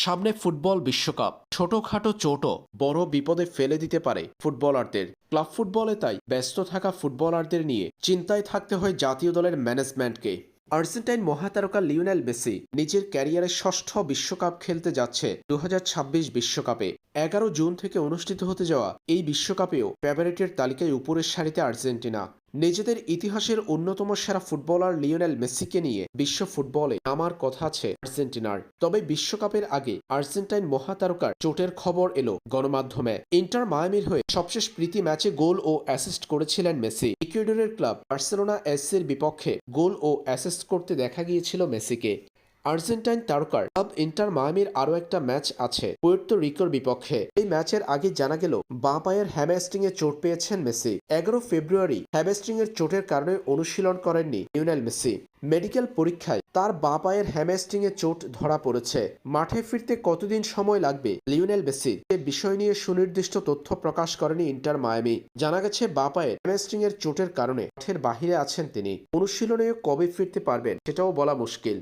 সামনে ফুটবল বিশ্বকাপ। ছোটখাটো চোটও বড় বিপদে ফেলে দিতে পারে ফুটবলারদের। ক্লাব ফুটবলে তাই ব্যস্ত থাকা ফুটবলারদের নিয়ে চিন্তায় থাকতে হয় জাতীয় দলের ম্যানেজমেন্টকে। আর্জেন্টাইন মহাতারকা লিওনেল মেসি নিজের ক্যারিয়ারের ষষ্ঠ বিশ্বকাপ খেলতে যাচ্ছে দু বিশ্বকাপে। এগারো জুন থেকে অনুষ্ঠিত হতে যাওয়া এই বিশ্বকাপেও ফেভারিটের তালিকায় উপরের সারিতে আর্জেন্টিনা। নিজেদের ইতিহাসের অন্যতম সেরা ফুটবলার লিওনেল মেসিকে নিয়ে বিশ্ব ফুটবলে আমার কথা আছে আর্জেন্টিনার। তবে বিশ্বকাপের আগে আর্জেন্টাইন মহাতারকার চোটের খবর এলো গণমাধ্যমে। ইন্টার মায়ামির হয়ে সবশেষ প্রীতি ম্যাচে গোল ও অ্যাসিস্ট করেছিলেন মেসি। ইকুয়েডরের ক্লাব বার্সেলোনা এসসির বিপক্ষে গোল ও অ্যাসিস্ট করতে দেখা গিয়েছিল মেসিকে। আর্জেন্টাইন তারকার ক্লাব ইন্টার মায়ামির আরও একটা ম্যাচ আছে পুয়ের্তো রিকোর বিপক্ষে। এই ম্যাচের আগে জানা গেল বাঁ পায়ের হ্যামস্ট্রিং এ চোট পেয়েছেন মেসি। এগারো ফেব্রুয়ারি হ্যামস্ট্রিং এর চোটের কারণে অনুশীলন করেননি লিওনেল মেসি। মেডিকেল পরীক্ষায় তার বাঁ পায়ের হ্যামস্ট্রিং চোট ধরা পড়েছে। মাঠে ফিরতে কতদিন সময় লাগবে লিওনেল মেসি? এ বিষয় নিয়ে সুনির্দিষ্ট তথ্য প্রকাশ করেনি ইন্টার মায়ামি। জানা গেছে বাঁ পায়ের হ্যামস্ট্রিং এর চোটের কারণে মাঠের বাহিরে আছেন তিনি। অনুশীলনে কবে ফিরতে পারবেন সেটাও বলা মুশকিল।